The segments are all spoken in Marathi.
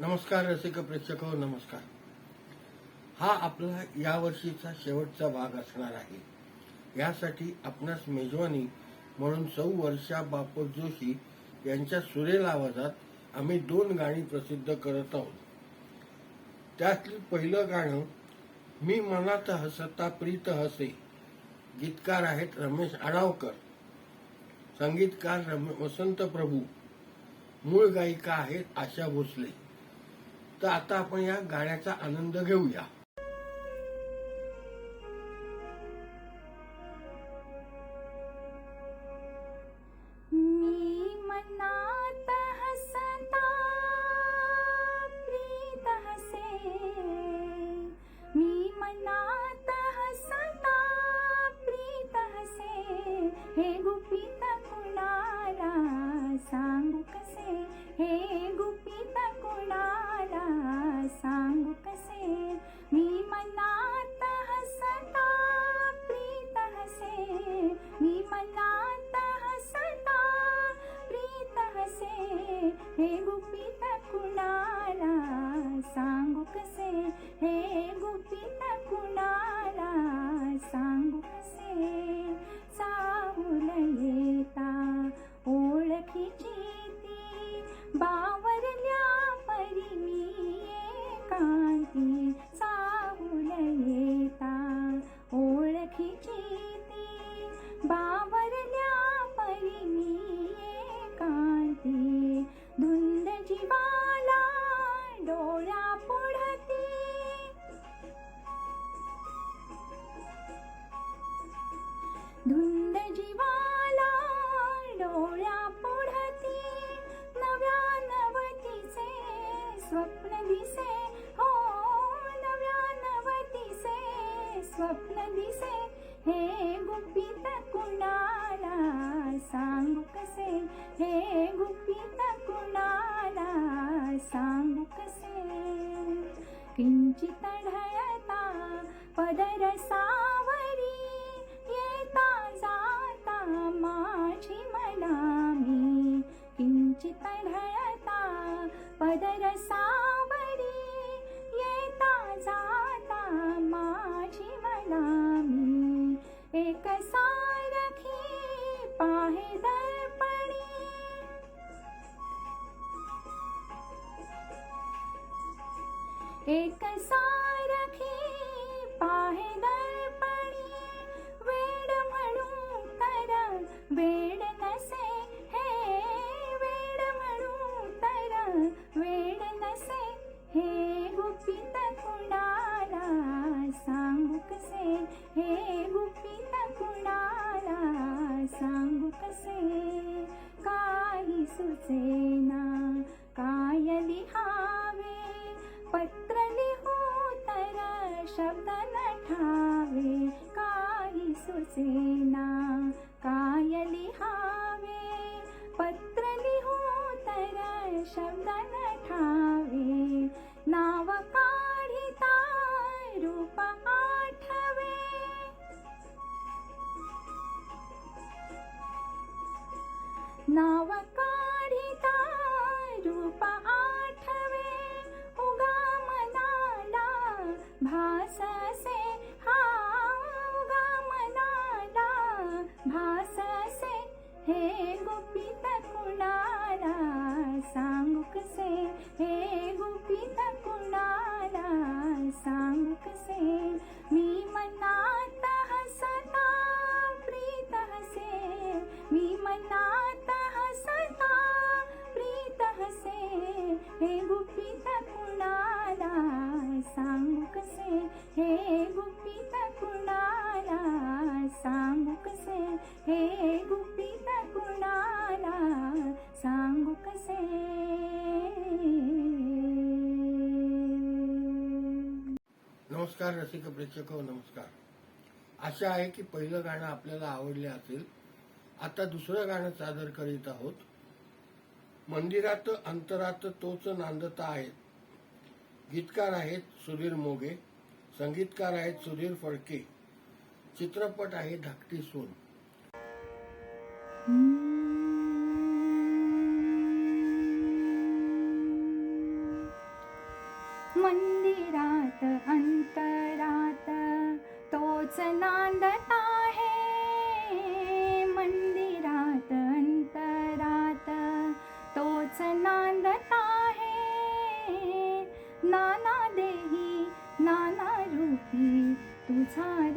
नमस्कार रसिक प्रेक्षक हो, नमस्कार. हा आपला यावर्षीचा शेवटचा भाग असणार आहे. यासाठी आपणास मेजवानी म्हणून सौ वर्षा बापू जोशी यांच्या सुरेल आवाजात आम्ही दोन गाणी प्रसिद्ध करत आहोत. त्यातील पहिलं गाणं मी मनात हसता प्रीत हसे गीतकार आहेत रमेश आडावकर संगीतकार वसंत प्रभू मूळ गायिका आहेत आशा भोसले. तर आता आपण या गाण्याचा आनंद घेऊया. दिसे हो नव्या नवतीचे स्वप्न दिसे. हे गुपित कुणाला सांगू कसे? हे गुपित कुणाला सांगू कसे? किंचित ढळता पदर सावरी येता जाता माझी मनामी. किंचित ढळता एक सारखी पाहे दर्पणी वेड म्हणू तरा वेड नसे हे. वेड म्हणू तरा वेड नसे हे. गुपित कुणाला सांगू कसे? हे गुपित कुणाला सांगू कसे? काही सुचे शब्द न ठावे काही सुचेना काय लिहावे पत्र लिहू तर शब्द न ठावे नाव काढिता रूप आठवे नाव भाससे हा मनाला भाससे हे गुपित कुणाला? सांगुकसे हे गुपित कुणाला? नमस्कार रसिक प्रेक्षक हो, नमस्कार. आशा आहे की पहिलं गाणं आपल्याला आवडले असेल. आता दुसरं गाणं सादर करीत आहोत. मंदिरात अंतरात तोच नांदता आहेत गीतकार आहेत सुधीर मोगे संगीतकार आहेत सुधीर फडके. चित्रपट आहे धाकटी सोन. नांदत आहे मंदिरात अंतरात. तोच नांदत आहे नाना देही नाना रूपी. तुझा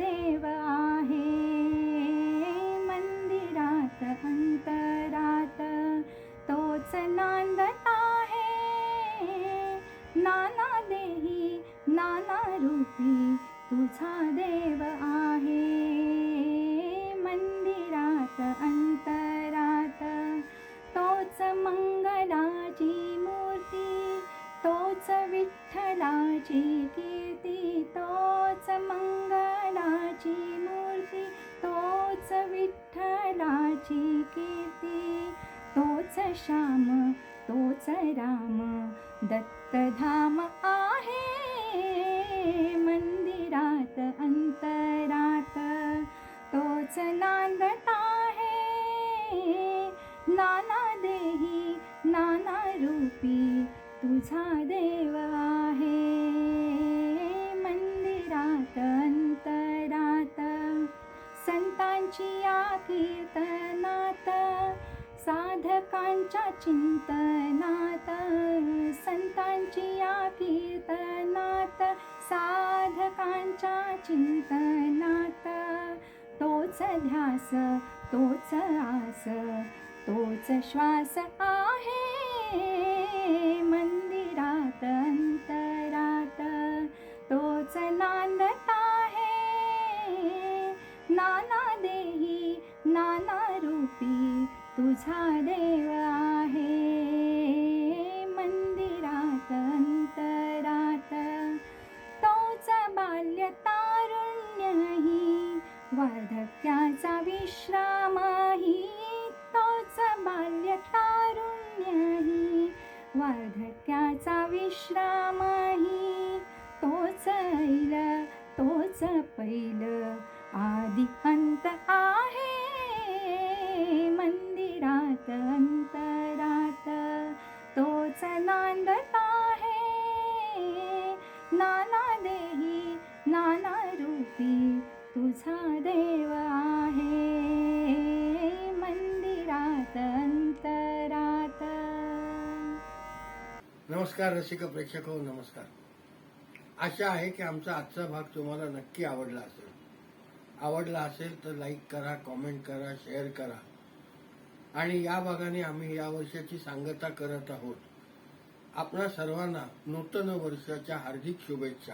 साधकांच्या चिंतनात संतांची या कीर्तनात साधकांच्या चिंतनात. तोच ध्यास तोच आस तोच श्वास आहे मंदिरात अंतरात. तोच नांदता तुझा देव आहे मंदिरात अंतरात. तोच बाल्य तारुण्यही वार्धक्याचा विश्रामही तोच बाल्य तारुण्यही वार्धक्याचा विश्रामही. तोच ऐल तोच पैल आदि अंत आहे. अंतरात तोच नांदत आहे. नाना देही नाना रूपी तुझा देव आहे. मंदिरात अंतरात. नमस्कार रसिक प्रेक्षक हो नमस्कार. आशा आहे की आमचा आजचा भाग तुम्हाला नक्की आवडला असेल. आवडला असेल तर लाईक करा कॉमेंट करा शेअर करा. आणि या भागाने आम्ही या वर्षाची सांगता करत आहोत. आपणा सर्वांना नूतन वर्षाच्या हार्दिक शुभेच्छा.